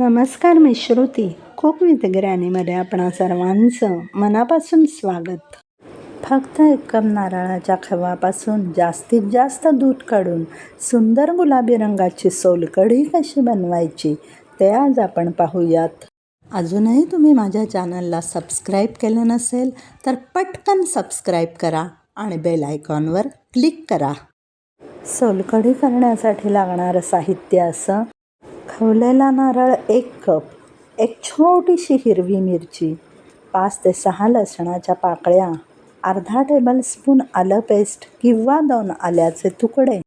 नमस्कार मी Shruti. Cook with ग्रॅनीमध्ये आपणा सर्वांचं मनापासून स्वागत. फक्त एक कप नारळाच्या खवापासून जास्तीत जास्त दूध काढून सुंदर गुलाबी रंगाची सोलकढी कशी बनवायची ते आज आपण पाहूयात. अजूनही तुम्ही माझ्या चॅनलला सबस्क्राईब केलं नसेल तर पटकन सबस्क्राईब करा आणि बेल आयकॉनवर क्लिक करा. सोलकढी करण्यासाठी लागणारं साहित्य असं खवलेला नारळ एक कप एक छोटीशी हिरवी मिरची पाच ते सहा लसणाच्या पाकळ्या अर्धा टेबलस्पून आलं पेस्ट किंवा दोन आल्याचे तुकडे.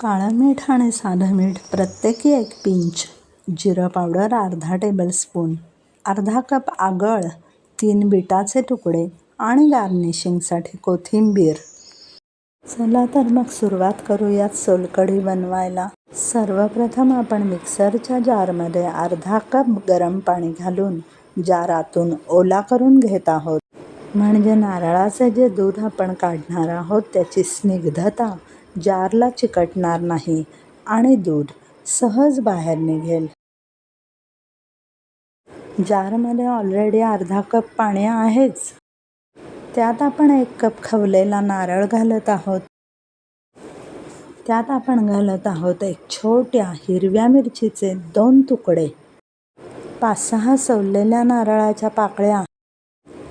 काळं मीठ आणि साधं मीठ प्रत्येकी एक पिंच जिरं पावडर अर्धा टेबलस्पून अर्धा कप आगळ तीन बिटाचे तुकडे आणि गार्निशिंगसाठी कोथिंबीर. चला तर मग सुरुवात करूयात सोलकढी बनवायला. सर्वप्रथम आपण मिक्सरच्या जारमध्ये अर्धा कप गरम पाणी घालून जारातून ओला करून घेत आहोत. म्हणजे नारळाचे जे दूध आपण काढणार आहोत त्याची स्निग्धता जारला चिकटणार नाही आणि दूध सहज बाहेर निघेल. जारमध्ये ऑलरेडी अर्धा कप पाणी आहेच. त्यात आपण एक कप खवलेला नारळ घालत आहोत. त्यात आपण घालत आहोत एक छोट्या हिरव्या मिरचीचे दोन तुकडे. पाच सहा सवलेल्या नारळाच्या पाकळ्या.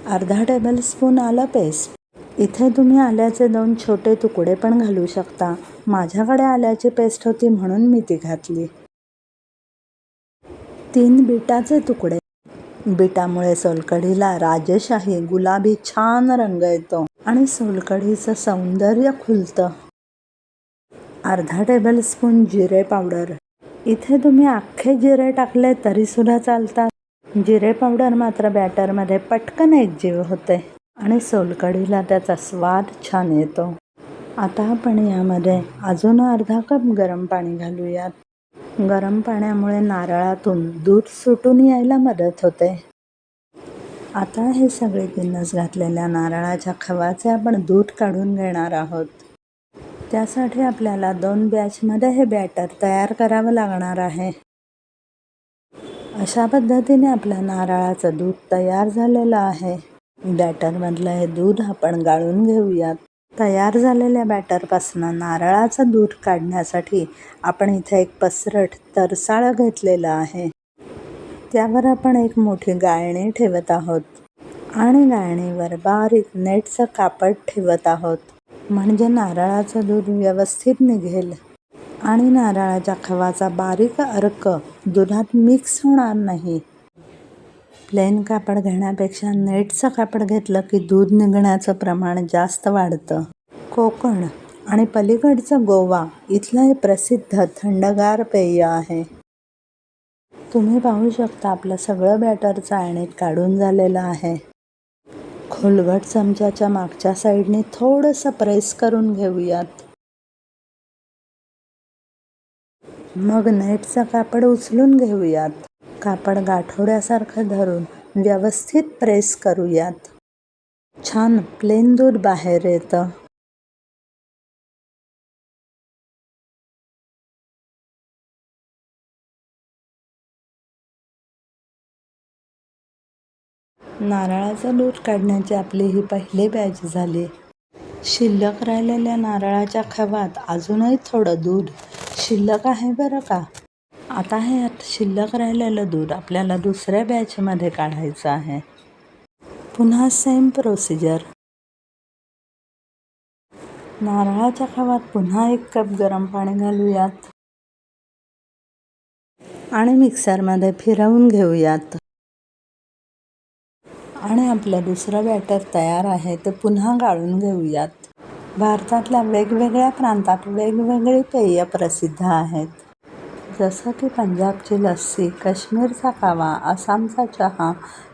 अर्धा टेबलस्पून आलं पेस्ट इथे तुम्ही आल्याचे दोन छोटे तुकडे पण घालू शकता. माझ्याकडे आल्याची पेस्ट होती म्हणून मी ती घातली. तीन बिटाचे तुकडे. बिटामुळे सोलकढीला राजशाही गुलाबी छान रंग येतो आणि सोलकढीचं सौंदर्य खुलतं. अर्धा टेबलस्पून जिरे पावडर इथे तुम्ही अख्खे जिरे टाकले तरीसुद्धा चालतात. जिरे पावडर मात्र बॅटरमध्ये पटकन एकजीव होते आणि सोलकढीला त्याचा स्वाद छान येतो. आता आपण यामध्ये अजून अर्धा कप गरम पाणी घालूयात. गरम पाण्यामुळे नारळातून दूध सुटून यायला मदत होते. आता हे सगळे जिन्नस घातलेल्या नारळाच्या खवाचे आपण दूध काढून घेणार आहोत. त्यासाठी आपल्याला दोन बॅचमध्ये हे बॅटर तयार करावं लागणार आहे. अशा पद्धतीने आपल्या नारळाचं दूध तयार झालेलं आहे. बॅटरमधलं हे दूध आपण गाळून घेऊयात. तयार झालेल्या बॅटरपासनं नारळाचं दूध काढण्यासाठी आपण इथे एक पसरट तरसाळं घेतलेलं आहे. त्यावर आपण एक मोठी गाळणी ठेवत आहोत आणि गाळणीवर बारीक नेटचं कापड ठेवत आहोत. म्हणजे नारळाचं दूध व्यवस्थित निघेल आणि नारळाच्या खवाचा बारीक अर्क दुधात मिक्स होणार नाही. प्लेन कापड घेण्यापेक्षा नेटचं कापड घेतलं की दूध निघण्याचं प्रमाण जास्त वाढतं. कोकण आणि पलीकडचं गोवा इथलं हे प्रसिद्ध थंडगार पेय आहे. तुम्ही पाहू शकता आपलं सगळं बॅटर चाळणीत काढून झालेलं आहे. खोलगट चमच्याच्या मागच्या साईडने थोडंसं प्रेस करून घेऊयात. मग नेटचं कापड उचलून घेऊयात. कापड गाठोड्यासारखं धरून व्यवस्थित प्रेस करूयात. छान प्लेन दूध बाहेर येतं. नारळाचं दूध काढण्याची आपली ही पहिली बॅच झाली. शिल्लक राहिलेल्या नारळाच्या खवात अजूनही थोडं दूध. शिल्लक आहे बरं का? आता हे आता शिल्लक राहिलेलं दूध आपल्याला दुसऱ्या बॅचमध्ये काढायचं आहे. पुन्हा सेम प्रोसिजर नारळाच्या खवात पुन्हा एक कप गरम पाणी घालूयात. आणि मिक्सरमध्ये फिरवून घेऊयात. आणि आपलं दुसरं बॅटर तयार आहे ते पुन्हा गाळून घेऊयात. भारतातल्या वेगवेगळ्या प्रांतात वेगवेगळी पेय प्रसिद्ध आहेत. जसं की पंजाबची लस्सी काश्मीरचा कावा आसामचा चहा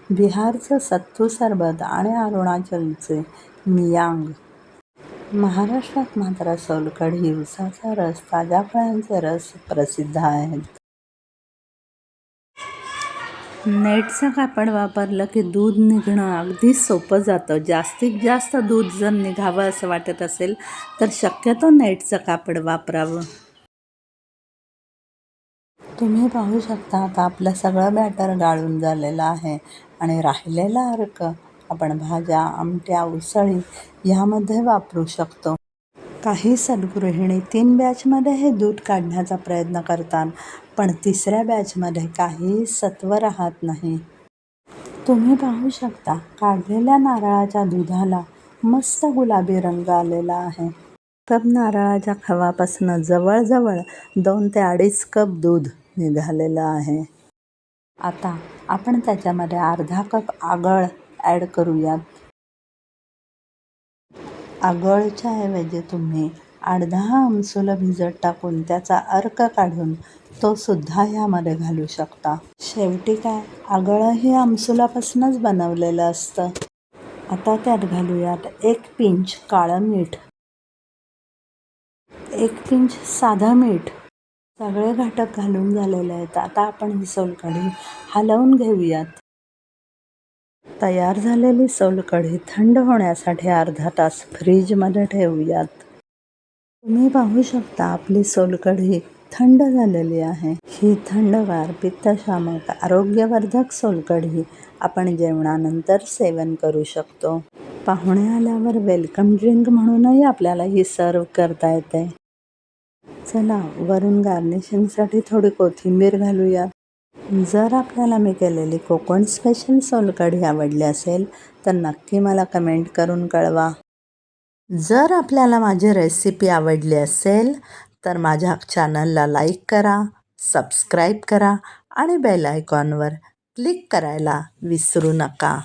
बिहारचं सत्तू सरबत आणि अरुणाचलचे मियांग. महाराष्ट्रात मात्र सोलकढी उसाचा रस ताज्या फळांचे रस प्रसिद्ध आहेत. नेटचं कापड वापरलं की दूध निघणं अगदी सोपं जातं. जास्तीत जास्त दूध जर निघावं असं वाटत असेल तर शक्यतो नेटचं कापड वापरावं. तुम्ही पाहू शकता आता आपलं सगळं बॅटर गाळून झालेलं आहे. आणि राहिलेला अर्क आपण भाज्या आमट्या उसळी ह्यामध्ये वापरू शकतो. काही सद्गृहिणी तीन बॅचमध्ये हे दूध काढण्याचा प्रयत्न करतात पण तिसऱ्या बॅचमध्ये काही सत्व राहत नाही. तुम्ही पाहू शकता काढलेल्या नारळाच्या दुधाला मस्त गुलाबी रंग आलेला आहे. कप नारळाच्या खवापासून जवळजवळ दोन ते अडीच कप दूध निघालेलं आहे. आता आपण त्याच्यामध्ये अर्धा कप आगळ ॲड करूयात. आगळच्या ऐवजी तुम्ही अर्धा दहा आमसुलं भिजत टाकून त्याचा अर्क काढून तो सुद्धा ह्यामध्ये घालू शकता. शेवटी काय? आगळही आमसुलापासूनच बनवलेलं असतं. आता त्यात घालूयात एक पिंच काळं मीठ. एक पिंच साधं मीठ. सगळे घटक घालून झालेले आहेत. आता आपण ही सोलकढी हलवून घेऊयात. तयार झालेली सोलकढी थंड होण्यासाठी अर्धा तास फ्रीजमध्ये ठेवूयात. तुम्ही पाहू शकता आपली सोलकढी थंड झालेली आहे. ही थंडगार पित्तशामक आरोग्यवर्धक सोलकढी आपण जेवणानंतर सेवन करू शकतो. पाहुणे आल्यावर वेलकम ड्रिंक म्हणूनही आपल्याला ही सर्व करता येते. चला वरून गार्निशिंगसाठी थोडी कोथिंबीर घालूया. जर आपल्याला मी केलेली कोकण स्पेशल सोलकढी आवडली असेल तर नक्की मला कमेंट करून कळवा. जर आपल्याला माझी रेसिपी आवडली असेल तर माझ्या चॅनलला लाईक करा सबस्क्राईब करा आणि बेल आयकॉनवर क्लिक करायला विसरू नका.